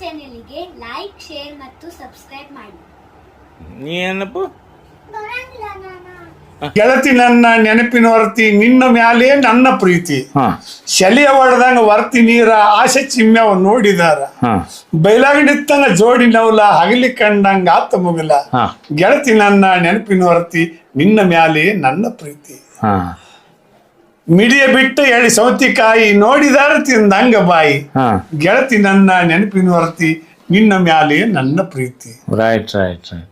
ಚಾನೆಲ್ಗೆ like share ಮತ್ತು subscribe ಮಾಡಿ. ನೀ ಏನಪ್ಪ? ಗೆಳತಿ ನನ್ನ ನೆನಪಿನ ವರ್ತಿ ನಿನ್ನ ಮ್ಯಾಲೆ ನನ್ನ ಪ್ರೀತಿ. ಶಲಿಯ ಹೊಡೆದಂಗ ವರ್ತಿ ನೀರ ಆಸೆ ಚಿಮ್ಮ್ಯಾವ ನೋಡಿದಾರ. ಹಾ. ಬೈಲಾಗ ನಿತ್ತಂಗ ಜೋಡಿ ನವಲ ಹಗಲಿ ಕಂಡಂಗ ಆತ ಮುಗಲ. ಗೆಳತಿ ನನ್ನ ನೆನಪಿನ ವರ್ತಿ ನಿನ್ನ ಮ್ಯಾಲೆ ನನ್ನ ಪ್ರೀತಿ. ಹಾ. ಮಿಡಿಯ ಬಿಟ್ಟು ಹೇಳಿ ಸೌತಿಕಾಯಿ ನೋಡಿದಾರ ತಿಂದಂಗ ಬಾಯಿ. ಹಾ. ಗೆಳತಿ ನನ್ನ ನೆನಪಿನ ವರ್ತಿ ನಿನ್ನ ಮ್ಯಾಲೆ ನನ್ನ ಪ್ರೀತಿ. ರೈಟ್ ರೈಟ್ ರೈಟ್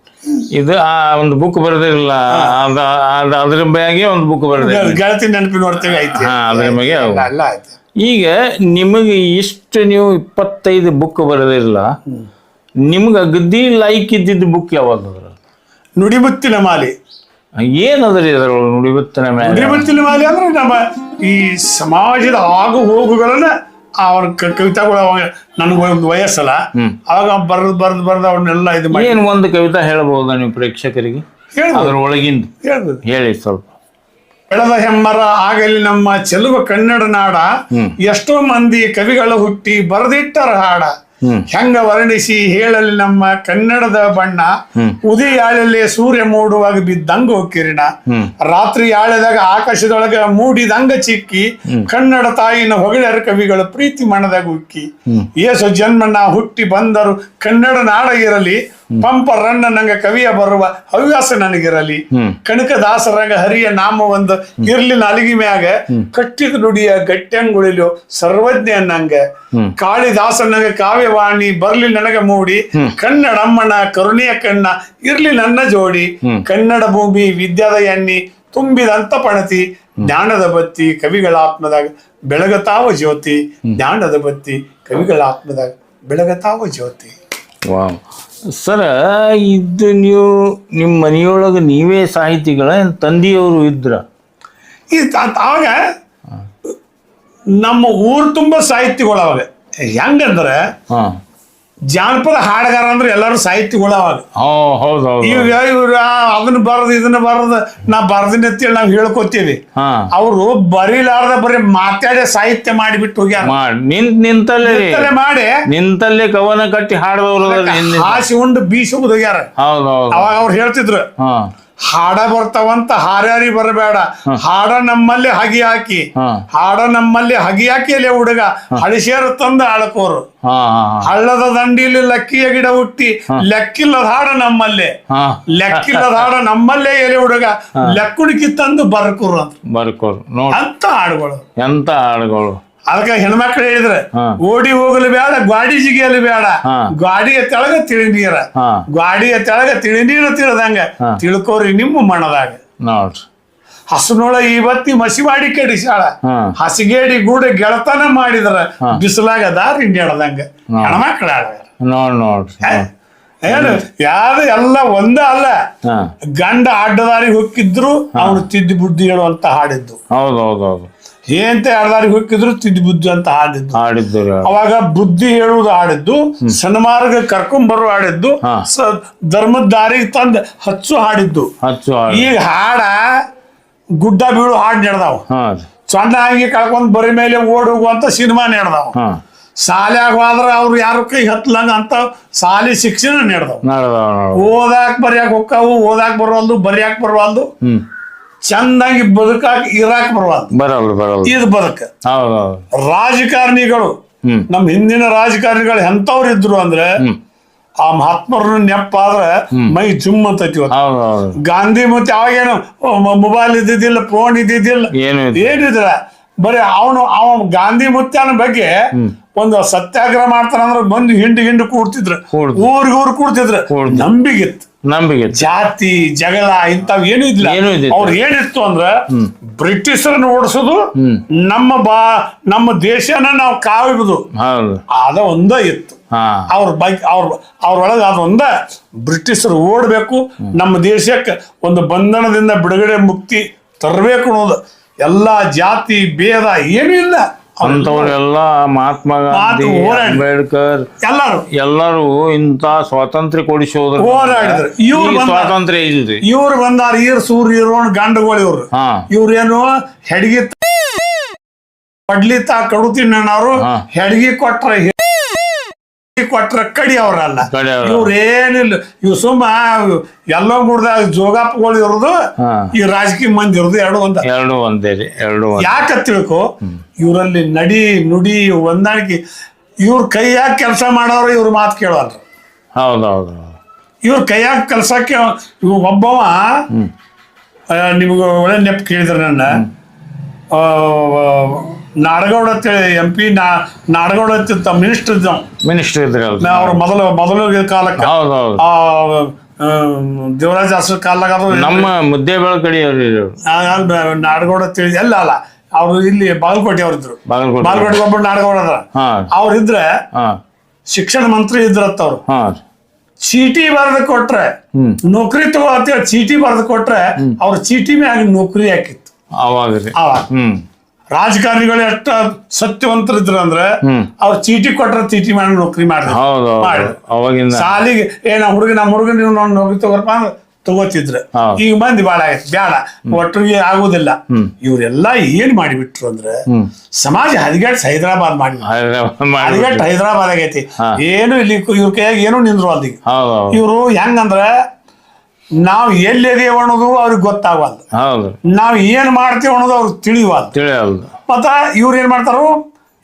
ಇದು ಆ ಒಂದು ಬುಕ್ ಬರೆದಿರಲ್ಲ ಅದ ಅದ ಅದ್ರ ಬಗ್ಗೆ ಒಂದು ಬುಕ್ ಬರೆದಿಲ್ಲ ಗೆಳತಿ ನೆನಪಿನ ವರ್ತಿ ಐತಿ. ಹಾ, ಅದ್ರ ಬಗ್ಗೆ ಅವು. ಎಲ್ಲ ಆಯ್ತು. ಈಗ ನಿಮಗೆ ಇಷ್ಟು ನೀವು ಇಪ್ಪತ್ತೈದು ಬುಕ್ ಬರೆದಿರಲ್ಲ ನಿಮ್ಗೆ ಅಗದಿ ಲೈಕ್ ಇದ್ದಿದ್ದು ಬುಕ್ ಯಾವಾಗ ನುಡಿಮುತ್ತಿನ ಮಾಲಿ. ಏನದ್ರಿ ಅದ್ರೊಳಗೆ ನುಡಿಬುತ್ತಿನ ಮೇಲೆ ನುಡಿಮುತ್ತಿನ ಮಾಲಿ ಅಂದ್ರೆ ನಮ್ಮ ಈ ಸಮಾಜದ ಆಗು ಹೋಗುಗಳನ್ನ ಅವ್ರ ಕವಿತಾಗಳು ಅವಾಗ ನನಗೆ ಒಂದು ವಯಸ್ಸಲ್ಲ. ಅವಾಗ ಬರ್ದು ಬರ್ದು ಬರ್ದು ಅವನ್ನೆಲ್ಲ ಇದು ಮಾಡಿ. ಏನ್ ಒಂದು ಕವಿತಾ ಹೇಳ್ಬೋದ ನೀವು ಪ್ರೇಕ್ಷಕರಿಗೆ? ಅದ್ರ ಒಳಗಿಂದ? ಹೇಳಿ ಸ್ವಲ್ಪ. ಬೆಳೆದ ಹೆಮ್ಮರ ಆಗಲಿ ನಮ್ಮ ಚೆಲುವ ಕನ್ನಡ ನಾಡ. ಎಷ್ಟೋ ಮಂದಿ ಕವಿಗಳು ಹುಟ್ಟಿ ಬರೆದಿಟ್ಟರ ಹಾಡ. ಹೆಂಗ ವರ್ಣಿಸಿ ಹೇಳಲಿ ನಮ್ಮ ಕನ್ನಡದ ಬಣ್ಣ. ಉದಯಾಳಲ್ಲಿ ಉದಯಾಳಲೆ ಸೂರ್ಯ ಮೂಡುವಾಗ ಬಿದ್ದಂಗ ಕಿರಣ. ರಾತ್ರಿ ಆಳದಾಗ ಆಕಾಶದೊಳಗ ಮೂಡಿದಂಗ ಚಿಕ್ಕಿ. ಕನ್ನಡ ತಾಯಿನ ಹೊಗಳರ ಕವಿಗಳು ಪ್ರೀತಿ ಮನದಾಗ ಉಕ್ಕಿ. ಏಸು ಜನ್ಮಣ್ಣ ಹುಟ್ಟಿ ಬಂದರು. ಕನ್ನಡ ನಾಡ ಇರಲಿ. ಪಂಪ ರಣ್ಣ ನಂಗ ಕವಿಯ ಬರುವ ಹವ್ಯಾಸ ನನಗಿರಲಿ. ಕಣಕ ಕನಕದಾಸರಂಗ ಹರಿಯ ನಾಮ ಒಂದು ಇರ್ಲಿ ನಾಲಿಗೆ ಮ್ಯಾಗ. ಕಟ್ಟಿದ ನುಡಿಯ ಗಟ್ಟಿಯಂಗುಳಿಲು ಸರ್ವಜ್ಞ ನಂಗ ಹ್ಮ್. ಕಾಳಿದಾಸನಂಗ ಕಾವ್ಯವಾಣಿ ಬರ್ಲಿ ನನಗ ಮೂಡಿ. ಕನ್ನಡಮ್ಮನ ಕರುಣೆಯ ಕಣ್ಣ ಇರ್ಲಿ ನನ್ನ ಜೋಡಿ. ಕನ್ನಡ ಭೂಮಿ ವಿದ್ಯಾದ ಎಣ್ಣಿ ತುಂಬಿದಂತ ಪಣತಿ. ಜ್ಞಾನದ ಬತ್ತಿ ಕವಿಗಳ ಆತ್ಮದಾಗ ಬೆಳಗತಾವ ಜ್ಯೋತಿ. ಜ್ಞಾನದ ಬತ್ತಿ ಕವಿಗಳ ಆತ್ಮದಾಗ ಬೆಳಗತಾವ ಜ್ಯೋತಿ. ವಾವ್. ಸರ ಇದು ನೀವು ನಿಮ್ಮ ಮನೆಯೊಳಗೆ ನೀವೇ ಸಾಹಿತಿಗಳ ಏನ್ ತಂದೆಯವರು ಇದ್ರ? ಈ ತ- ಆವಾಗ ನಮ್ಮ ಊರು ತುಂಬ ಸಾಹಿತ್ಯಗಳು ಅವಾಗ ಹೆಂಗಂದ್ರೆ ಹಾ. ಜಾನಪದ ಹಾಡಗಾರ ಅಂದ್ರೆ ಎಲ್ಲರೂ ಸಾಹಿತ್ಯ ಅವಾಗ ಇವ್ರ ಅದನ್ನ ಬರದ್ ಇದನ್ನ ಬರದ್ ನಾ ಬರ್ದಿನ ಅಂತೇಳಿ ನಾವು ಹೇಳ್ಕೊತೀವಿ. ಅವರು ಬರೀಲಾರ್ದ ಬರೀ ಮಾತಾಡಿ ಸಾಹಿತ್ಯ ಮಾಡಿಬಿಟ್ಟು ಹೋಗ್ಯಾರ. ಮಾಡಿ ನಿಂತ್ ನಿಂತಲ್ಲೇ ಮಾಡಿ. ನಿಂತಲ್ಲೇ ಕವನ ಕಟ್ಟಿ ಹಾಡದವ್ರು ಹಾಸಿ ಉಂಡು ಬೀಸುವುದು ಹೋಗ್ಯಾರ. ಹೌದು ಹೌದು. ಅವಾಗ ಅವ್ರು ಹೇಳ್ತಿದ್ರು ಹಾ. ಹಾಡ ಬರ್ತಾವಂತ ಹಾರ್ಯಾರಿ ಬರಬೇಡ. ಹಾಡ ನಮ್ಮಲ್ಲಿ ಹಗಿ ಹಾಕಿ. ಹಾಡ ನಮ್ಮಲ್ಲಿ ಹಗಿ ಹಾಕಿ ಅಲ್ಲಿ ಹುಡುಗ ಹಳಿಸೇರು ತಂದ ಆಳಕೋರು. ಹಳ್ಳದ ದಂಡಿಲಿ ಲಕ್ಕಿಯ ಗಿಡ ಹುಟ್ಟಿ. ಲೆಕ್ಕಿಲ್ಲದ ಹಾಡ ನಮ್ಮಲ್ಲಿ. ಲೆಕ್ಕಿಲ್ಲದ ಹಾಡ ನಮ್ಮಲ್ಲೇ ಎಲೆ ಹುಡುಗ. ಲೆಕ್ಕುಡುಕಿ ತಂದು ಬರ್ಕೋರು ಅಂತ. ಬರ್ಕೋರು. ಅಂತ ಹಾಡುಗಳು. ಎಂತ ಹಾಡುಗಳು. ಅದಕ್ಕೆ ಹೆಣ್ಮಕ್ಳು ಹೇಳಿದ್ರೆ. ಓಡಿ ಹೋಗಲು ಬೇಡ ಗಾಡಿ ಜಿಗಿಯಲು ಬೇಡ. ಗ್ವಾಡಿಯ ಗಾಡಿಯ ತೆಳಗ ತಿಳಿ ನೀರ. ಗ್ವಾಡಿಯ ಗಾಡಿಯ ತೆಳಗ ತಿಳಿ ನೀರು ತಿಳಿದಂಗ. ತಿಳ್ಕೋರಿ ನಿಮ್ಮ ಮಣದಾಗ ನೋಡ್ರಿ ಹಸನೊಳ ಇವತ್ತಿ ಮಸಿ ಮಾಡಿ ಕಡಿಸಾಳ ಹಸಿಗೇಡಿ ಗೂಡ ಗೆಳತನ ಮಾಡಿದ್ರ. ಬಿಸಿಲಾಗ ದಾರಿ ನೆಡದಂಗ. ಹೆಣ್ಮಕ್ಳ ನೋಡ್ ನೋಡ್ರಿ. ನೋಡ್. ಏನು? ಯಾರು ಎಲ್ಲ ಒಂದ ಅಲ್ಲ. ಗಂಡ ಅಡ್ಡದಾರಿ ಹೊಕ್ಕಿದ್ರು ಅವನು ತಿದ್ದಿ ಬುದ್ಧಿ ಹೇಳುವಂತ ಹಾಡಿದ್ದು. ಹೌದು. ಹೌದು ಆಡದಾರಿಗೆ ಹೋಗಿದ್ರು ತಿದ್ದು ಬುದ್ಧ ಅಂತ ಹಾಡಿದ್ದು. ಹಾಡಿದ್ದು ಅವಾಗ ಬುದ್ಧಿ ಹೇಳುವುದು ಹಾಡಿದ್ದು ಸನ್ಮಾರ್ಗ ಕರ್ಕೊಂಡ್ ಬರೋ ಆಡಿದ್ದು ಸ- ಧರ್ಮದ ದಾರಿಗೆ ತಂದ್ ಹಚ್ಚು ಹಾಡಿದ್ದು. ಹಚ್ಚು ಈಗ ಹಾಡ ಗುಡ್ಡ ಬೀಳು ಹಾಡು ನಡೆದಾವ. ಸಣ್ಣ ಹಂಗೆ ಕಳ್ಕೊಂಡ್ ಬರಿ ಮೇಲೆ ಓಡ್ ಹೋಗುವಂತ ಸಿನಿಮಾ ನಡೆದಾವ. ಶಾಲ್ಯಾಗ ಹೋದ್ರ ಅವ್ರು ಯಾರು ಕೈ ಹತ್ಲಂಗ ಅಂತ ಶಾಲೆ ಶಿಕ್ಷಣ ನಡೆದವು. ನಡೆದವ ನೋಡು ಓದಾಕ್ ಬರ್ಯಾಕ್ ಹೋಗ್ಕಾವು ಓದಾಕ್ ಬರವಲ್ದು ಬರ್ಯಾಕ್ ಬರವಲ್ದು. ಚಂದಂಗಿ ಬದುಕಾಕ್ ಇರಾಕ್ ಬರಬಾರ್ದು ಬರಲ್ಲ ಬರಲ್ಲ ಇದು ಬದುಕ. ರಾಜಕಾರಣಿಗಳು ನಮ್ ಹಿಂದಿನ ರಾಜಕಾರಣಿಗಳು ಎಂತವ್ರು ಇದ್ರು ಅಂದ್ರೆ ಆ ಆ ಮಹಾತ್ಮರನ್ನ ನೆಪ್ಪಾದ್ರೆ ಮೈ ಜುಮ್ ಅಂತೈತಿ ಗಾಂಧಿ ಮತ್ತೆ ಅವಾಗೇನು ಮೊಬೈಲ್ ಇದ್ದಿದ್ದಿಲ್ಲ ಫೋನ್ ಇದ್ದಿದ್ದಿಲ್ಲ. ಏನು ಇದು? ಏನಿದ್ರ ಬರೀ ಅವನು ಅವ ಗಾಂಧಿ ಮುತ್ಯಾನ ಬಗ್ಗೆ ಒಂದು ಸತ್ಯಾಗ್ರಹ ಮಾಡ್ತಾರಂದ್ರೆ ಬಂದು ಹಿಂಡು ಹಿಂಡು ಕೂಡ್ತಿದ್ರು. ಊರಿಗೂರು ಊರಿಗೆ ಊರು ಕೂಡ್ತಿದ್ರು. ನಂಬಿಗಿತ್ತು ನಂಬಿಕೆ ಜಾತಿ ಜಗಳ ಇಂಥವ್ ಏನು ಇದ್ದಿಲ್ಲ. ಏನೂ ಇದ್ದಿಲ್ಲ. ಅವ್ರು ಏನಿತ್ತು ಅಂದ್ರೆ ಬ್ರಿಟಿಷರನ್ನ ಓಡಿಸೋದು ನಮ್ಮ ಬಾ ನಮ್ಮ ದೇಶನ ನಾವು ಕಾವಿಡುದು ಹೌದು. ಅದ ಒಂದ ಇತ್ತು. ಹಾ. ಅವ್ರ ಬಗ್ಗೆ ಅವ್ರ ಅವ್ರೊಳಗೆ ಅದೊಂದ ಬ್ರಿಟಿಷರು ಓಡಬೇಕು. ನಮ್ಮ ದೇಶಕ್ಕೆ ಒಂದು ಬಂಧನದಿಂದ ಬಿಡುಗಡೆ ಮುಕ್ತಿ ತರಬೇಕು ಅನ್ನೋದು. ಎಲ್ಲಾ ಜಾತಿ ಭೇದ ಏನೂ ಇಲ್ಲ. ಅಂತವ್ರೆಲ್ಲ ಮಹಾತ್ಮ ಗಾಂಧಿ ಅಂಬೇಡ್ಕರ್ ಎಲ್ಲರೂ. ಎಲ್ಲರೂ ಇಂತ ಸ್ವಾತಂತ್ರ್ಯ ಕೊಡಿಸೋದ್ರ ಹೋರಾಡಿದ್ರು. ಇವ್ರು ಸ್ವಾತಂತ್ರ್ಯ ಇಲ್ರಿ. ಇವ್ರು ಬಂದಾರ ಈರ್ ಸೂರ್ಯ ಇರೋಣ ಗಂಡಗೋಳ ಇವ್ರು. ಇವ್ರ ಇವ್ರೇನು ಹೆಡ್ಗಿ ಪಡ್ಲಿ ತಾ ಕಡುತೀನಿ ಅವರು ಹೆಡ್ಗಿ ಕೊಟ್ರ ಕೊಟ್ರ ಕಡಿ ಅವ್ರಲ್ಲ. ಕಡಿ ಅವ್ರ. ಇವ್ರ ಏನಿಲ್ಲ ಇವ್ ಸುಮ್ಮ ಎಲ್ಲೋ ಗುಡ್ದಾಗ ಜೋಗಾಪಗಳು ಇರೋದು ಈ ರಾಜಕೀಯ ಮಂದಿ ಇರೋದು ಎರಡು ಒಂದ. ಎರಡು ಒಂದೇ ರೀ ಎರಡು ಒಂದೇ. ಯಾಕ ತಿಳ್ಕೊ? ಇವರಲ್ಲಿ ನಡಿ ನುಡಿ ಹೊಂದಾಣಿಕೆ. ಇವ್ರ ಕೈಯಾಗ ಕೆಲಸ ಮಾಡೋರು ಇವ್ರ ಮಾತು ಕೇಳೋಲ್ರ ಹೌದು ಹೌದು ಇವ್ರ ಕೈಯಾಗ ಕೆಲಸಕ್ಕೆ ಒಬ್ಬವ ನಿಮ್ಗೆ ಒಳ್ಳೆ ನೆಪ್ ಕೇಳಿದ್ರೆ ನನ್ನ. ಆ, ನಾಡಗೌಡ ಅಂತೇಳಿ ಎಂ ಪಿ ನಾ ನಾಡಗೌಡ ಅಂತ ಮಿನಿಸ್ಟರ್ ಇದ್ದ ಮಿನಿಸ್ಟರ್ ಇದ್ರಿ ಅಲ್ರಿ ಅವ್ರ ಮೊದಲು ಮೊದಲು ಕಾಲಕ್ಕೆ. ಹೌದು ಹೌದು. ಆ, ದೇವರಾಜ ಅರಸರ ಅದು ನಮ್ಮ ಮುದ್ದೆ ಬೆಳಕಡಿ ಅವ್ರಿ ಇವ್ರು. ಆ, ಆ, ನಾಡಗೌಡ ಎಲ್ಲ ಅಲ್ಲ ಅವ್ರು ಇಲ್ಲಿ ಬಾಗಲಕೋಟೆ ಅವ್ರಿದ್ರು ಬಾಗಲಕೋಟೆ. ಬಾಗಲಕೋಟೆ ಒಬ್ಬರು ನಾಡಗೌಡ ಅದಾರ ಹಾ. ಅವ್ರು ಇದ್ರೆ ಹಾ. ಶಿಕ್ಷಣ ಮಂತ್ರಿ ಇದ್ರತ್ತ ಅವ್ರು. ಹಾ. ಚೀಟಿ ಬರೆದು ಕೊಟ್ರೆ ಹ್ಮ್. ನೌಕರಿ ತಗೋ ಅಂತೇಳಿ ಚೀಟಿ ಬರೆದು ಕೊಟ್ರೆ ಅವ್ರ ಚೀಟಿ ಮ್ಯಾಗ ನೌಕರಿ ಹಾಕಿತ್ತು. ಅವಾಗ ರೀ. ಅವಾಗ. ಹ್ಮ್. ರಾಜಕಾರಣಿಗಳು ಎಷ್ಟು ಸತ್ಯವಂತರಿದ್ರು ಅಂದ್ರೆ. ಅವ್ರ ಚೀಟಿ ಕೊಟ್ರ ಚೀಟಿ ಮಾಡಿ ನೌಕರಿ ಮಾಡಿ ಮಾಡಿದ್ರು. ಸಾಲಿಗೆ ಏ ನಮ್ಮ ಹುಡುಗ ನಮ್ಮ ಹುಡುಗ ನೀವು ನೋಡಿ ನೌಕರಿ ತಗೋರಪ್ಪ ತಗೋತಿದ್ರೆ. ಈಗ ಮಂದಿ ಬಾಳ ಆಯ್ತು. ಬೇಡ ಒಟ್ಟಿಗೆ ಆಗುದಿಲ್ಲ. ಇವ್ರೆಲ್ಲಾ ಏನ್ ಮಾಡಿಬಿಟ್ರು ಅಂದ್ರೆ ಸಮಾಜ ಹದಿಗೆಟ್ಟು ಹೈದರಾಬಾದ್ ಮಾಡಿ ಹದಿಗೆಟ್ಟು ಹದಿಗೆಟ್ ಹೈದರಾಬಾದ್ ಆಗೈತಿ. ಏನು ಇಲ್ಲಿ ಇವ್ರ ಕೈಯಾಗ ಏನು ನಿಂದ್ರು ಅಲ್ಲಿ ಇವರು ಹೆಂಗಂದ್ರ ನಾವ್ ಎಲ್ಲಿದೇವ ಅನ್ನೋದು ಅವ್ರಿಗೆ ಗೊತ್ತಾಗವಲ್ದು. ಹೌದು. ನಾವ್ ಏನ್ ಮಾಡ್ತೀವಿ ಅನ್ನೋದು ಅವ್ರಿಗೆ ತಿಳಿವಲ್ದು. ತಿಳಿಯಲ್ದು ಮತ್ತ ಇವ್ರು ಏನ್ ಮಾಡ್ತಾರು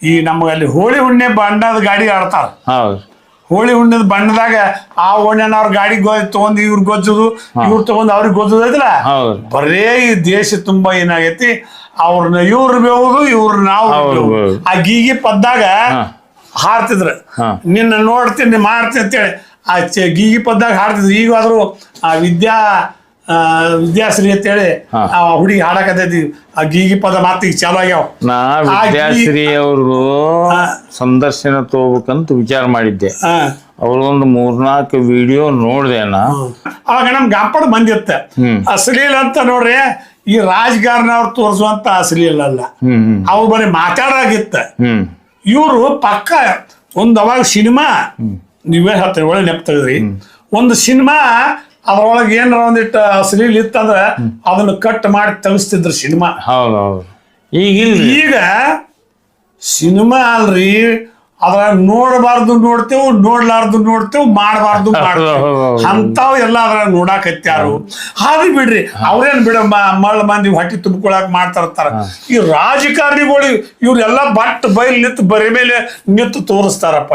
ಈ ನಮ್ಗೆ ಅಲ್ಲಿ ಹೋಳಿ ಹುಣ್ಣೆ ಬಣ್ಣದ ಗಾಡಿ ಆಡ್ತಾರ. ಹೌದು. ಹೋಳಿ ಹುಣ್ಣದ ಬಣ್ಣದಾಗ ಆ ಓಣ್ಯನ ಅವ್ರ ಗಾಡಿ ಗೊ ತಗೊಂಡ್ ಇವ್ರ ಗೊಜ್ಜುದು ಇವ್ರ ತಗೊಂಡ್ ಅವ್ರಿಗೆ ಗೊಜ್ಜುದು ಐತಲ್ಲ? ಹೌದು. ಬರೇ ಈ ದೇಶ ತುಂಬಾ ಏನಾಗೈತಿ ಅವ್ರನ್ನ ಇವ್ರು ಬೇವುದು ಇವ್ರ ನಾವು ಆ ಗೀಗಿ ಪದ್ದಾಗ ಹಾರ್ತಿದ್ರು. ನಿನ್ನ ನೋಡ್ತೀನಿ ಮಾಡ್ತೀನಿ ಅಂತೇಳಿ ಆ ಚ- ಗೀಗಿ ಪದ್ದಾಗ ಹಾಡ್ತಿದ್ರು ಈಗಾದ್ರೂ ಆ ವಿದ್ಯಾ ಆ, ವಿದ್ಯಾಶ್ರೀ ಅಂತೇಳಿ ಹಾ. ಆ ಹುಡುಗಿ ಹಾಡಕತ್ತೈತಿ ಆ ಗೀಗಿ ಪದ ಮಾತು ಈಗ ಚಾಲು ಆಗ್ಯಾವ. ನಾ ಆ ಗೀ- ವಿದ್ಯಾಶ್ರೀ ಅವ್ರದ್ದು ಹಾ. ಸಂದರ್ಶನ ತಗೋಬೇಕಂತ ವಿಚಾರ ಮಾಡಿದ್ದೆ. ಹಾ. ಅವ್ರದೊಂದು ಮೂರ್ನಾಲ್ಕು ವಿಡಿಯೋ ನೋಡಿದೆ ನಾ. ಅವಾಗ ನಮ್ ಗಾಪಡ್ ಹ್ಮ್. ಅಶ್ಲೀಲ ಅಂತ ನೋಡ್ರಿ ಈ ರಾಜಕಾರಣ ಅವ್ರು ತೋರಿಸುವಂತ ಅಶ್ಲೀಲ ಅಲ್ಲ. ಹ್ಮ್ ಹ್ಮ್. ಅವ್ರು ಬರೀ ಮಾತಾಡಾಗಿತ್ತ. ಹ್ಮ್. ಇವರು ಪಕ್ಕ ಒಂದು ಅವಾಗ ಸಿನಿಮಾ ನೀವೇ ಹೇಳ್ತೀರಿ ಒಳ್ಳೆ ನೆಪ್ ತೆಗೆದ್ರಿ. ಒಂದು ಸಿನಿಮಾ ಅದ್ರೊಳಗೆ ಏನಾರ ಒಂದಿಟ್ಟು ಅಶ್ಲೀಲ ಇತ್ತಂದ್ರ ಅದನ್ನ ಕಟ್ ಮಾಡಿ ತೆಗಿಸ್ತಿದ್ರು ಸಿನಿಮಾ. ಹೌದು ಹೌದು ಈಗ ಈಗ ಸಿನಿಮಾ ಅಲ್ರಿ ಅದ್ರ ನೋಡಬಾರ್ದು ನೋಡ್ತೇವು ನೋಡ್ಲಾರ್ದು ನೋಡ್ತೇವ್ ಮಾಡಬಾರ್ದು ಮಾಡ್ತೇವೆ. ಅಂತಾವ್ ಎಲ್ಲ ಅದ್ರ ನೋಡಾಕತ್ಯಾರು ಹಾಗೆ ಬಿಡ್ರಿ ಅವ್ರೇನ್ ಬಿಡ ಮಳ್ಳ ಮಂದಿ ಹೊಟ್ಟಿ ತುಂಬಿಕೊಳಕ್ ಮಾಡ್ತಾ ಇರ್ತಾರ ಈ ರಾಜಕಾರಣಿಗಳು ಇವ್ರೆಲ್ಲ ಬಟ್ ಬೈಲ್ ನಿಂತು ಬರಿ ಮೇಲೆ ನಿಂತು ತೋರಿಸ್ತಾರಪ್ಪ.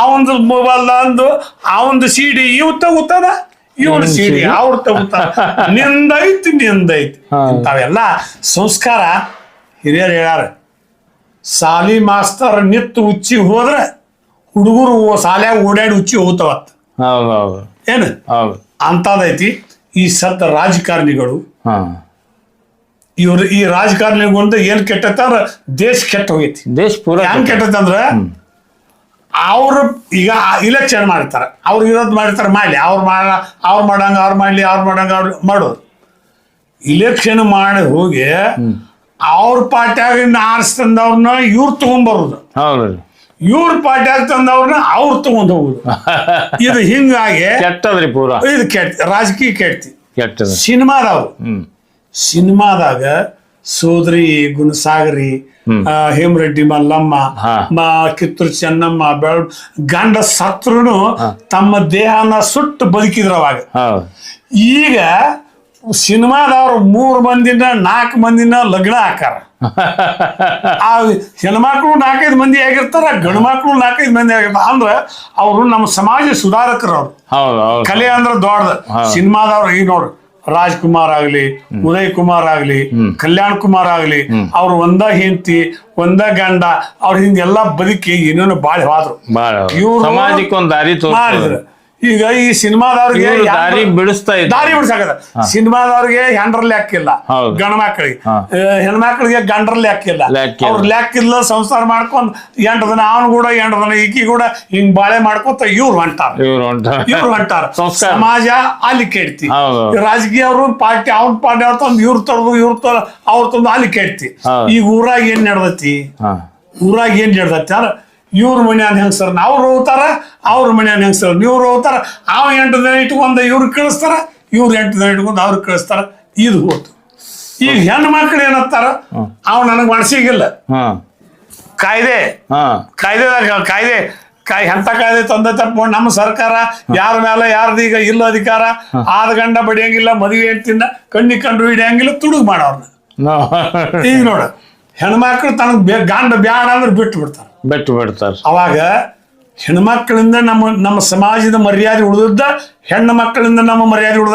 ಅವಂದು ಮೊಬೈಲ್ ಅಂದು ಅವಂದು ಸಿಡಿ ಇವ್ ತಗೋತಾನ? ಇವನ್ ಸಿಡಿ ಅವ್ರ ತಗೋತಾರ ನಿಂದೈತಿ ನಿಂದೈತಿ. ಇಂಥವೆಲ್ಲ ಸಂಸ್ಕಾರ ಹಿರಿಯರು ಹೇಳ್ಯಾರ. ಸಾಲಿ ಮಾಸ್ತರ್ ನಿತ್ತು ಉಚ್ಚಿ ಹೋದ್ರೆ ಹುಡುಗರು ಸಾಲ್ಯಾಗ ಓಡಾಡಿ ಉಚ್ಚಿ ಹೋಗ್ತಾವತ್ತ. ಹೌದು ಹೌದು. ಏನು? ಹೌದು. ಅಂತದೈತಿ ಈ ಸತ್ತ ರಾಜಕಾರಣಿಗಳು. ಹಾ. ಇವ್ರು ಈ ರಾಜಕಾರಣಿಗೊಂದು ಏನ್ ಕೆಟ್ಟೈತಂದ್ರ ದೇಶ ಕೆಟ್ಟ ಹೋಗೈತಿ. ದೇಶ ಪೂರ ಹೆಂಗ್ ಕೆಟ್ಟೈತಂದ್ರ ಅವ್ರು ಈಗ ಇಲೆಕ್ಷನ್ ಮಾಡ್ತಾರೆ. ಅವ್ರು ಇರೋದ್ ಮಾಡಿರ್ತಾರ ಮಾಡಲಿ. ಅವ್ರು ಮಾಡ ಅವ್ರು ಮಾಡಂಗ ಅವ್ರು ಮಾಡ್ಲಿ ಅವ್ರು ಮಾಡಂಗ ಅವ್ರು ಮಾಡೋದು. ಇಲೆಕ್ಷನ್ ಮಾಡಿ ಹೋಗಿ ಅವ್ರ ಪಾರ್ಟಿಯಾಗ ಆರಿಸ್ತಂದವ್ರನ್ನ ಇವ್ರು ತಗೊಂಡ್ಬರೋದು. ಹೌದು. ಇವ್ರ ಪಾರ್ಟಿಯಾಗ ತಂದವ್ರನ್ನ ಅವ್ರು ತಗೊಂಡ್ ಹೋಗುದು ಇದು ಹಿಂಗಾಗಿ ಕೆಟ್ಟದ್ರಿ ಪೂರ. ಇದು ಕೆಟ್ಟ ರಾಜಕೀಯ ಕೆಟ್ತಿ. ಕೆಟ್ಟದ ಸಿನಿಮಾದವ್ರು ಸಿನಿಮಾದಾಗ ಸೋದರಿ ಗುಣಸಾಗರಿ ಹೇಮರೆಡ್ಡಿ ಮಲ್ಲಮ್ಮ ಕಿತ್ತೂರು ಚೆನ್ನಮ್ಮ ಬೆಳ ಗಂಡ ಸತ್ರುನು ತಮ್ಮ ದೇಹನ ಸುಟ್ಟು ಬದುಕಿದ್ರು ಅವಾಗ. ಈಗ ಸಿನಿಮಾದವ್ರು ಮೂರ್ ಮಂದಿನ ನಾಲ್ಕು ಮಂದಿನ ಲಗ್ನ ಹಾಕಾರ ಆ ಹೆಣ್ಮಕ್ಳು ನಾಲ್ಕೈದು ಮಂದಿ ಆಗಿರ್ತಾರ ಗಂಡು ಮಕ್ಳು ನಾಲ್ಕೈದು ಮಂದಿ ಆಗಿರ್ತಾರ. ಅಂದ್ರ ಅವರು ನಮ್ಮ ಸಮಾಜ ಸುಧಾರಕರು ಅವ್ರು. ಕಲೆ ಅಂದ್ರ ದೊಡ್ಡದ. ಸಿನಿಮಾದವ್ರು ಈಗ ನೋಡ್ರಿ ರಾಜ್ಕುಮಾರ್ ಆಗ್ಲಿ ಉದಯ್ ಕುಮಾರ್ ಆಗ್ಲಿ ಕಲ್ಯಾಣ್ ಕುಮಾರ್ ಆಗ್ಲಿ ಅವ್ರ ಒಂದ ಹೆಂಡತಿ ಒಂದ ಗಂಡ ಅವ್ರ ಹಿಂಗೆಲ್ಲಾ ಬದುಕಿ ಏನೇನು ಬಾಳಿ ಹೋದ್ರು ಇವ್ರು ಸಮಾಜಕ್ಕೆ ಒಂದ್ ದಾರಿ ಮಾಡಿದ್ರು. ಈಗ ಈ ಸಿನಿಮಾದವ್ರಿಗೆ ಇವ್ರು ದಾರಿ ಬಿಡಿಸ್ತಾ ದಾರಿ ಬಿಡ್ಸಾಕದ ಸಿನಿಮಾದವ್ರಿಗೆ ಹೆಂಡ್ರಲ್ಲಿ ಹಾಕಿಲ್ಲ ಹೌದು. ಗಂಡ ಮಕ್ಕಳಿಗೆ ಹಾ. ಹೆಣ್ಮಕ್ಳಿಗೆ ಗಂಡ್ರ ಲೆಕ್ಕಿಲ್ಲ ಲೆಕ್ಕಿಲ್ಲ. ಅವ್ರ ಲೆಕ್ಕಿಲ್ಲ ಸಂಸಾರ ಮಾಡ್ಕೊಂಡ್ ಎಂಟು ದಿನ ಅವನು ಕೂಡ ಎಂಟು ದಿನ ಈಕಿ ಕೂಡ ಹಿಂಗ್ ಬಾಳೆ ಮಾಡ್ಕೊತ ಇವ್ರು ಹೊಂಟಾರ. ಇವ್ರು ಹೊಂಟಾರ. ಇವ್ರು ಹೊಂಟಾರ. ಸಂಸ್ಕಾರ. ಸಮಾಜ ಅಲ್ಲಿ ಕೆಡ್ತಿ. ಹೌದು. ರಾಜಕೀಯ ಅವರು ಪಾರ್ಟಿ ಅವ್ರ ಪಾರ್ಟಿ ಅವ್ರ ತಂದು ಇವ್ರು ತರದು ಇವ್ರ ತರ ಅವ್ರ ತಂದು ಅಲ್ಲಿ ಕೆಡ್ತಿ. ಹೌದು. ಈಗ ಊರಾಗ ಏನ್ ನಡ್ದತಿ? ಹಾ. ಊರಾಗ ಏನ್ ನಡ್ದತಿ ಅಂದ್ರ ಇವ್ರ ಮನ್ಯಾನ ಹೆಂಗಸರ್ ಅವ್ರು ಹೋಗ್ತಾರ ಅವ್ರ ಮನ್ಯಾನ ಹೆಂಗಸರ್ ಇವ್ರು ಹೋಗ್ತಾರ ಅವ ಎಂಟು ದಿನ ಇಟ್ಕೊಂಡ ಇವ್ರು ಕಳಿಸ್ತಾರ ಇವ್ರು ಎಂಟು ದಿನ ಇಟ್ಕೊಂಡು ಅವ್ರು ಕಳಿಸ್ತಾರ. ಇದು ಹೋತು. ಈಗ ಹೆಣ್ಣು ಮಕ್ಳು ಏನಂತಾರ? ಅವ್ ನನಗ್ ಮನಸ್ಸಿಗಿಲ್ಲ. ಕಾಯ್ದೆ. ಕಾಯ್ದೆ ಕಾಯ್ದೆದಾಗ ಕಾಯ್ದೆ. ಕಾಯಿ ಎಂತ ಕಾಯ್ದೆ ತಂದೆ ತಪ್ಪು ನಮ್ಮ ಸರ್ಕಾರ ಯಾರ ಮೇಲೆ ಯಾರ್ದು ಈಗ ಇಲ್ಲ ಅಧಿಕಾರ ಆದ ಗಂಡ ಬಡಿಯಂಗಿಲ್ಲ ಮದುವೆ ಅಂತಿಂದ ಕಣ್ಣಿ ಕಂಡು ಹಿಡಿಯಂಗಿಲ್ಲ ತುಡುಗ್ ಮಾಡೋರ್ನ ಈಗ ನೋಡ ಹೆಣ್ಮಕ್ಳು ತನಗ್ ಗಂಡ ಬ್ಯಾಡ ಅಂದ್ರೆ ಬಿಟ್ಟು ಬಿಡ್ತಾರ ಬಿಟ್ಟು ಬಿಡ್ತಾರೆ. ಅವಾಗ ಹೆಣ್ಮಕ್ಳಿಂದ ನಮ್ಮ ನಮ್ಮ ಸಮಾಜದ ಮರ್ಯಾದೆ ಉಳಿದದ್ದ ಹೆಣ್ಣು ಮಕ್ಕಳಿಂದ ನಮ್ಮ ಮರ್ಯಾದೆ ಉಳಿದ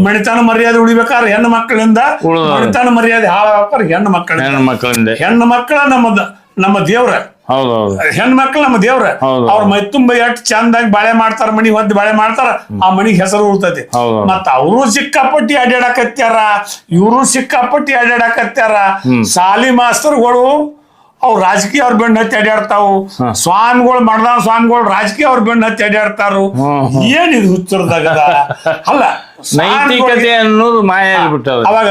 ಮಣಿತನ ಮರ್ಯಾದೆ ಉಳಿಬೇಕಾದ್ರೆ ಹೆಣ್ಣು ಮಕ್ಕಳಿಂದ ಉಳ್ದವ್ರು. ಮಣಿತನ ಮರ್ಯಾದೆ ಹಾಳಾಗ್ಬೇಕಾದ್ರೆ ಹೆಣ್ಣು ಮಕ್ಕಳ ಹೆಣ್ಣು ಮಕ್ಕಳಿಂದ. ಹೆಣ್ಣು ಮಕ್ಕಳ ನಮ್ಮ ದ- ನಮ್ಮ ದೇವ್ರ. ಹೌದು ಹೌದು. ಹೆಣ್ಣು ಮಕ್ಕಳು ನಮ್ಮ ದೇವ್ರ. ಹೌದು. ಅವ್ರ ಮೈ ತುಂಬ ಎಷ್ಟು ಚಂದಾಗಿ ಬಾಳೆ ಮಾಡ್ತಾರ ಮನಿ ಹೊದ್ದು ಬಾಳೆ ಮಾಡ್ತಾರ ಆ ಮನಿಗೆ ಹೆಸರು ಉಳ್ತೈತಿ. ಹೌದು. ಮತ್ತ ಅವರು ಸಿಕ್ಕಾಪಟ್ಟಿ ಅಡ್ಡಾಡಕತ್ಯಾರ ಇವರು ಸಿಕ್ಕಾಪಟ್ಟಿ ಅಡ್ಡಾಡಕತ್ಯಾರ ಸಾಲಿ ಮಾಸ್ತರ್ಗಳು ಅವ್ರು ರಾಜಕೀಯ ಅವ್ರ ಬೆಣ್ಣ ಹತ್ತಿ ಅಡ್ಯಾಡ್ತಾವು. ಸ್ವಾಮಿಗಳು ಮಾಡ್ದ ಸ್ವಾಮಿಗಳು ರಾಜಕೀಯ ಅವ್ರ ಬೆಣ್ಣ ಹತ್ತಿ ಅಡ್ಯಾಡ್ತಾರು. ಏನಿದು ಹುಚ್ಚರದಾಗದ? ಅಲ್ಲ ನೈತಿಕತೆ ಅನ್ನೋದು ಮಾಯ ಆಗ್ಬಿಟ್ಟದ ಅವಾಗ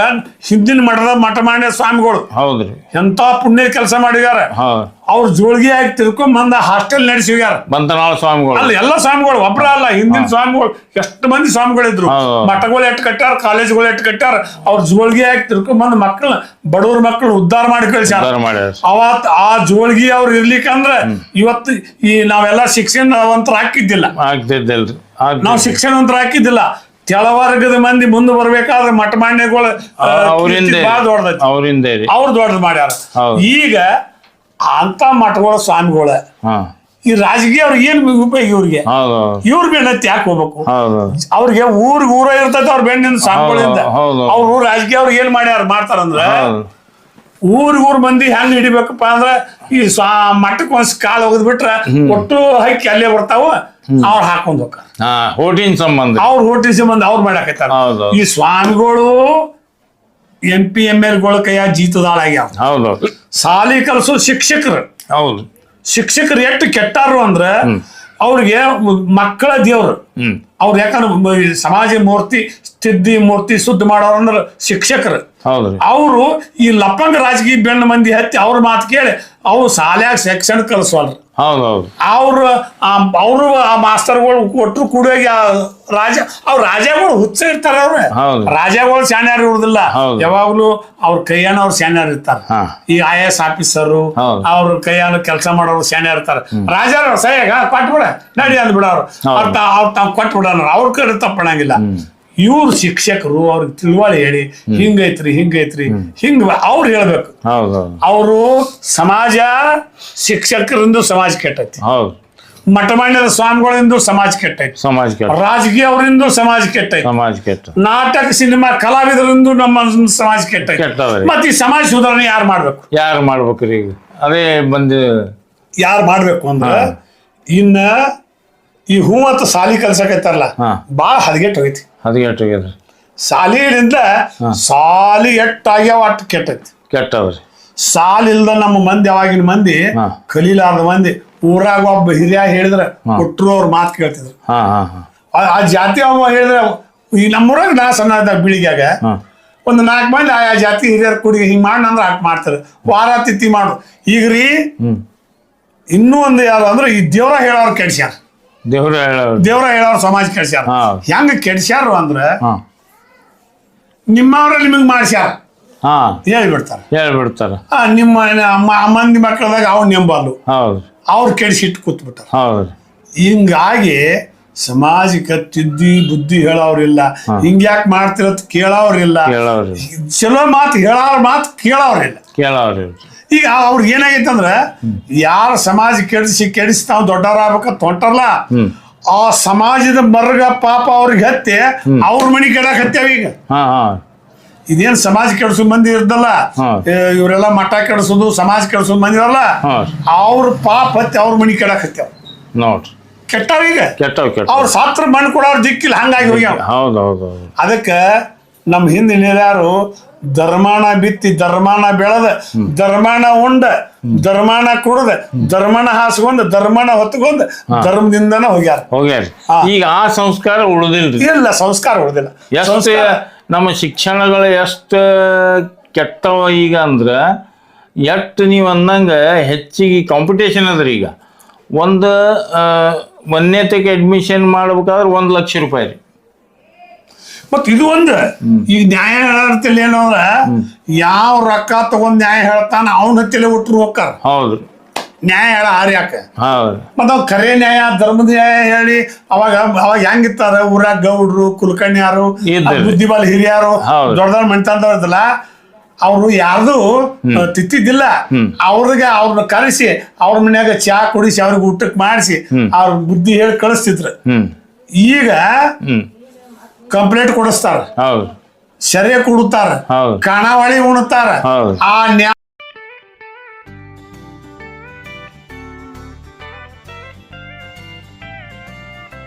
ಹಿಂದಿನ ಮಠದ ಮಠ ಮಾನ್ಯ ಸ್ವಾಮಿಗಳು ಹೌದ್ರಿ. ಎಂತ ಪುಣ್ಯ ಕೆಲಸ ಮಾಡಿದಾರೆ ಅವ್ರ ಜೋಳ್ಗಿ ಆಗಿ ತಿಳ್ಕೊಂಡ್ ಬಂದ ಹಾಸ್ಟೆಲ್ ನಡೆಸಿ ಹೋಗ್ಯಾರ ಬಂತನಾಳ ಸ್ವಾಮಿಗಳು. ಅಲ್ಲ ಎಲ್ಲ ಸ್ವಾಮಿಗಳು ಒಬ್ಬರ ಅಲ್ಲ ಹಿಂದಿನ ಸ್ವಾಮಿಗಳು ಎಷ್ಟು ಮಂದಿ ಸ್ವಾಮಿಗಳಿದ್ರು. ಮಠಗಳು ಎಟ್ಟು ಕಟ್ಟಾರ ಕಾಲೇಜ್ಗಳು ಎಟ್ಟು ಕಟ್ಟಾರ ಅವ್ರ ಜೋಳ್ಗಿ ಆಗಿ ತಿಳ್ಕೊಂಡ್ ಬಂದ ಮಕ್ಕಳ ಬಡವ್ರ ಮಕ್ಕಳು ಉದ್ಧಾರ ಮಾಡಿ ಕಳ್ಸ್ಯಾರ. ಅವತ್ ಆ ಜೋಳ್ಗಿ ಅವ್ರು ಇರ್ಲಿಕ್ಕಂದ್ರ ಇವತ್ತು ಈ ನಾವೆಲ್ಲ ಶಿಕ್ಷಣವಂತರ ಹಾಕಿದ್ದಿಲ್ಲ. ಆಗ್ತಿದ್ದಲ್ರಿ ನಾವು ಶಿಕ್ಷಣವಂತರ ಹಾಕಿದ್ದಿಲ್ಲ. ಕೆಳವರ್ಗದ ಮಂದಿ ಮುಂದೆ ಬರ್ಬೇಕಾದ್ರೆ ಮಠ ಮಾಣ್ಯಗಳು ಆ, ಅವರಿಂದ. ದೊಡ್ಡದೈತಿ. ಅವರಿಂದ ಅವ್ರು ದೊಡ್ಡದು ಮಾಡ್ಯಾರ. ಈಗ ಅಂತ ಮಠಗಳ ಸ್ವಾಮಿಗಳ ಈ ರಾಜಕೀಯ ಅವ್ರಿಗೆ ಏನ್ ಉಪಯೋಗ ಇವ್ರಿಗೆ? ಇವ್ರ ಬೆನ್ನತ್ತಿ ಯಾಕೆ ಹೋಗ್ಬೇಕು? ಅವ್ರಿಗೆ ಊರಿಗೆ ಊರ ಇರ್ತೈತೆ ಅವ್ರ ಬೆಣ್ಣಿನ ಸ್ವಾಮಿಗಳಿಂದ. ಅವ್ರ ಊರ್ ರಾಜಕೀಯ ಅವ್ರಿಗೆ ಏನ್ ಮಾಡ್ಯಾರ ಮಾಡ್ತಾರಂದ್ರ ಊರಿಗೂರ್ ಊರ್ಗ್ ಮಂದಿ ಹೆಂಗ್ ಹಿಡಿಬೇಕಪ್ಪ ಅಂದ್ರ ಈ ಸ್ವಾ ಮಠಕ್ಕೆ ಒಂದ್ ಕಾಲ್ ಹೋಗದ್ ಬಿಟ್ರ ಒಟ್ಟು ಹಕ್ಕಿ ಅಲ್ಲೇ ಬರ್ತಾವ. ಅವ್ರು ಹಾಕೊಂಡ್ ಹೋಗ ಹಾ ಹೋಟಿನ ಸಂಬಂಧ. ಅವ್ರ ಹೋಟಿನ್ ಸಂಬಂಧ ಅವ್ರು ಮಾಡಾಕತ್ತಾರ. ಈ ಸ್ವಾಮಿಗಳು ಎಂ ಪಿ ಎಂ ಎಲ್ಗಳ ಕೈಯ ಜೀತದಾಳಾಗ್ಯಾವ. ಹೌದು ಹೌದು. ಸಾಲಿ ಕಲ್ಸೋ ಶಿಕ್ಷಕರು. ಹೌದು. ಶಿಕ್ಷಕರು ಎಷ್ಟು ಕೆಟ್ಟಾರು ಅಂದ್ರ ಅವ್ರಿಗೆ ಮಕ್ಕಳ ದೇವ್ರು. ಅವ್ರು ಯಾಕಂದ್ರೆ ಸಮಾಜ ಮೂರ್ತಿ ತಿದ್ದಿ ಮೂರ್ತಿ ಶುದ್ಧ ಮಾಡೋರು ಅಂದ್ರೆ ಶಿಕ್ಷಕರು. ಹೌದ್ರಿ. ಅವರು ಈ ಲಪ್ಪಂಗ ರಾಜಕೀಯ ಬೆಣ್ಣ ಮಂದಿ ಹತ್ತಿ ಅವ್ರ ಮಾತು ಕೇಳಿ ಅವ್ರು ಶಾಲ್ಯಾಗ ಶಿಕ್ಷಣ ಕಲಿಸೋಲ್ರಿ ಅವ್ರು ಅವರು ಆ ಮಾಸ್ತರ್ಗಳು ಕೊಟ್ಟರು ಕುಡಿಯೋಗಿ ರಾಜ ಅವ್ರ ರಾಜಗಳು ಹುಚ್ಚ ಇರ್ತಾರ ಅವ್ರ. ರಾಜಗಳು ಸ್ಯಾನ್ಯಾರು ಇರುದಿಲ್ಲ. ಯಾವಾಗ್ಲೂ ಅವ್ರ ಕೈಯಾನ ಅವ್ರ ಸ್ಯಾನ್ಯಾರು ಇರ್ತಾರ. ಈ ಐ ಎಸ್ ಆಫೀಸರು ಅವ್ರ ಕೈಯಾನ ಕೆಲಸ ಮಾಡೋರು ಸ್ಯಾನ್ಯಾರು ಇರ್ತಾರ. ರಾಜ ಸರಿಯಾಗ ಕೊಟ್ಬಿಡ. ನಡಿ ಅಂದ್ಬಿಡ ಅವ್ರು ಅವ್ರ ತಾವ್ ಅವ್ರ ತಾವ್ ಕೊಟ್ಬಿಡೋಣ ಅವ್ರ ಕಡೆ ತಪ್ಪಣಂಗಿಲ್ಲ ಇವ್ರ ಶಿಕ್ಷಕರು ಅವ್ರಿಗೆ ತಿಳುವಳಿ ಹೇಳಿ ಹಿಂಗೈತ್ರಿ ಹಿಂಗೈತ್ರಿ ಹಿಂಗ ಅವ್ರು ಹೇಳ್ಬೇಕು. ಅವರು ಸಮಾಜ ಶಿಕ್ಷಕರಿಂದ ಸಮಾಜ ಕೆಟ್ಟೈತಿ. ಹೌದು. ಮಠಮಾನ್ಯದ ಸ್ವಾಮಿಗಳಿಂದ ಸಮಾಜ ಕೆಟ್ಟೈತಿ. ಸಮಾಜ ಕೆಟ್ಟ. ರಾಜಕೀಯ ಅವರಿಂದ ಸಮಾಜ ಕೆಟ್ಟೈತಿ. ಸಮಾಜ ಕೆಟ್ಟ. ನಾಟಕ ಸಿನಿಮಾ ಕಲಾವಿದರಿಂದ ನಮ್ಮ ಸಮಾಜ ಕೆಟ್ಟೈತಿ. ಮತ್ತೆ ಈ ಸಮಾಜ ಸುಧಾರಣೆ ಯಾರು ಮಾಡ್ಬೇಕು? ಯಾರು ಮಾಡ್ಬೇಕು ರೀ ಅದೇ ಬಂದು ಯಾರು ಮಾಡ್ಬೇಕು ಅಂದ್ರ ಇನ್ನ ಈ ಹೂ ಅಂತ ಸಾಲಿ ಕಲ್ಸಕೈತಾರಲ್ಲ ಹಾ. ಬಾಳ ಹದಗೆಟ್ ಹೋಗೈತಿ. ಹದಗೆಟ್ಟೋಗ್ಯದ್ರಿ ಸಾಲಿಯಿಂದ ಸಾಲಿ ಎಟ್ಟಾಗ್ಯಾವ ಅಟ್ ಕೆಟ್ಟೈತಿ. ಕೆಟ್ಟವ್ರಿ. ಸಾಲ್ ಇಲ್ದ ನಮ್ಮ ಮಂದಿ ಅವಾಗಿನ ಮಂದಿ ಹಾ. ಕಲೀಲಾರ್ದ ಮಂದಿ ಊರಾಗ ಒಬ್ಬ ಹಿರಿಯ ಹೇಳಿದ್ರ ಕೊಟ್ರು ಅವ್ರ ಮಾತು ಕೇಳ್ತಿದ್ರು. ಹಾ ಹಾ ಹಾ. ಆ- ಆ ಜಾತಿ ಅವ ಹೇಳಿದ್ರೆ ಈ ನಮ್ಮೂರಾಗ ನಾ ಸಣ್ಣ ಇದ್ದಾಗ ಬೀಳಿಗ್ಯಾಗ ಹಾ. ಒಂದು ನಾಲ್ಕು ಮಂದಿ ಆಯಾ ಜಾತಿ ಹಿರಿಯರ್ ಕೂಡಿ ಹಿಂಗ್ ಮಾಡಿ ಅಂದ್ರೆ ಮಾಡ್ತಾರೆ. ವಾರ ತಿತ್ತಿ ಮಾಡು. ಈಗ ರೀ ಹ್ಮ್. ಇನ್ನೂ ಒಂದು ಯಾರು ಅಂದ್ರೆ ಈ ದೇವ್ರ ಹೇಳೋರು ಕೆಡ್ಸ್ಯಾರ. ದೇವ್ರ ಹೇಳವ್ರಿ ದೇವ್ರ ಹೇಳೋರು ಸಮಾಜ ಕೆಡ್ಸ್ಯಾರ. ಹಾ. ಹೆಂಗ ಕೆಡ್ಸ್ಯಾರು ಅಂದ್ರೆ ಹಾ. ನಿಮ್ಮವ್ರ ನಿಮಗ್ ಮಾಡ್ಸ್ಯಾರ. ಹಾ. ಹೇಳ್ಬಿಡ್ತಾರ. ಹೇಳ್ಬಿಡ್ತಾರ. ಆ, ನಿಮ್ಮ ಮ- ಮಂದಿ ಮಕ್ಕಳದಾಗ ಅವ್ರು ನಿಂಬಲ್ಲು. ಹೌದು. ಅವ್ರು ಕೆಡಿಸಿಟ್ಟು ಕೂತ್ಬಿಟ್ಟಾರ. ಹೌದು. ಹಿಂಗಾಗಿ ಸಮಾಜಕ್ಕೆ ತಿದ್ದಿ ಬುದ್ಧಿ ಹೇಳೋರಿಲ್ಲ ಹಿಂಗ್ಯಾಕ್ ಮಾಡ್ತಿರತ್ ಕೇಳೋರಿಲ್ಲ ಚಲೋ ಮಾತು ಹೇಳೋರ್ ಮಾತು ಕೇಳೋರಿಲ್ಲ ಕೇಳವ್ರಿ ಈಗ ಅವ್ರಿಗೆ ಏನಾಗೈತೆ ಅಂದ್ರೆ ಯಾರ ಸಮಾಜ ಕೆಡಿಸಿ ಕೆಡಿಸಿ ತಾವು ದೊಡ್ಡವರಾಗ್ಬೇಕಂತ ಹೊಂಟಾರಲ್ಲ? ಹ್ಮ್. ಆ ಸಮಾಜದ ಮರ್ಗ ಪಾಪ ಅವ್ರಿಗೆ ಹತ್ತಿ ಅವ್ರ ಮನೆ ಕೆಡಕ್ ಹತ್ಯಾವ ಈಗ. ಹಾ ಹಾ. ಇದೇನ್ ಸಮಾಜ ಕೆಡಿಸೋ ಮಂದಿ ಇರ್ದಲ್ಲ? ಇವರೆಲ್ಲ ಮಠ ಕೆಡಿಸೋದು ಸಮಾಜ ಕೆಡಿಸೋ ಮಂದಿ ಇರಲ್ಲ? ಅವ್ರ ಪಾಪ ಹತ್ತಿ ಅವ್ರ ಮನಿ ಕೆಡಕ್ ಹತ್ಯಾವ. ನೋಡ್ರಿ. ಕೆಟ್ಟವ ಈಗ. ಕೆಟ್ಟವ್ ಕೆಟ್ಟ ಅವ್ರ ಸಾತ್ರ ಮಣ್ಣು ಕೊಡೋರ್ ದಿಕ್ಕಿಲ್ಲ ಹಂಗಾಗಿ ಹೋಗ್ಯಾವ. ಹೌದು ಹೌದು. ಅದಕ್ಕೆ ನಮ್ಮ ಹಿಂದಿನ ಹಿರಿಯರು ಧರ್ಮಾನ ಬಿತ್ತಿ ಧರ್ಮಾನ ಬೆಳೆದ ಧರ್ಮಾನ ಉಂಡ ಧರ್ಮಾನ ಕುಡ್ದ ಧರ್ಮನ ಹಾಸ್ಕೊಂಡ್ ಧರ್ಮನ ಹೊತ್ಕೊಂಡ್ ಧರ್ಮದಿಂದನ ಹೋಗ್ಯಾರ. ಹೋಗ್ಯಾರ. ಈಗ ಆ ಸಂಸ್ಕಾರ ಉಳಿದಿಲ್ಲ ಇಲ್ಲ ಸಂಸ್ಕಾರ ಉಳಿದಿಲ್ಲ. ಸಂಸ್ಕಾರ ನಮ್ಮ ಶಿಕ್ಷಣಗಳು ಎಷ್ಟು ಕೆಟ್ಟವ ಈಗ ಅಂದ್ರೆ ಎಷ್ಟು ನೀವು ಅಂದಂಗೆ ಹೆಚ್ಚಿಗೆ ಕಾಂಪಿಟೇಷನ್ ಅದ್ರ ಈಗ ಒಂದು ಒಂದನೇತಕ್ಕೆ ಅಡ್ಮಿಷನ್ ಮಾಡ್ಬೇಕಾದ್ರೆ ಒಂದು ಲಕ್ಷ ರೂಪಾಯಿ ರೀ. ಮತ್ ಇದು ಒಂದು. ಈ ನ್ಯಾಯ ಹೇಳ ಏನು ಅಂದ್ರ ಯಾವ ರೊಕ್ಕ ತಗೊಂಡ್ ನ್ಯಾಯ ಹೇಳ್ತಾನ ಅವನ ಹತ್ತಿಲೆ ಹುಟ್ಟರು ಹೋಗ್ತಾರ ಹೌದು. ನ್ಯಾಯ ಹೇಳ ಆರ್ಯಾಕ ಹೌದು. ಮತ್ತ ಅವ್ ಕರೆ ನ್ಯಾಯ ಧರ್ಮದ ನ್ಯಾಯ ಹೇಳಿ ಅವಾಗ ಅವಾಗ ಹೆಂಗಿತ್ತಾರ ಊರಾಗ ಗೌಡ್ರು ಕುಲಕರ್ಣಿಯಾರು ಬುದ್ಧಿಬಾಲ ಹಿರಿಯರು. ದೊಡ್ಡ ದೊಡ್ಡ ಮಣ್ತಂದವ್ರದಲ್ಲ ಅವ್ರು ಯಾರ್ದು ತಿತ್ತಿದ್ದಿಲ್ಲ. ಅವ್ರಿಗೆ ಅವ್ರನ್ನ ಕರೆಸಿ ಅವ್ರ ಮನ್ಯಾಗ ಚಾ ಕುಡಿಸಿ ಅವ್ರಿಗೆ ಊಟಕ್ಕೆ ಮಾಡಿಸಿ ಅವ್ರ ಬುದ್ಧಿ ಹೇಳಿ ಕಳಿಸ್ತಿದ್ರು. ಈಗ ಕಂಪ್ಲೇಂಟ್ ಕೊಡಿಸ್ತಾರ. ಹೌದು. ಸೆರೆ ಕೊಡುತ್ತಾರ ಹೌದು. ಕಾಣಾವಳಿ ಉಣ್ತಾರ. ಹೌದು. ಆ ನ್ಯಾಯ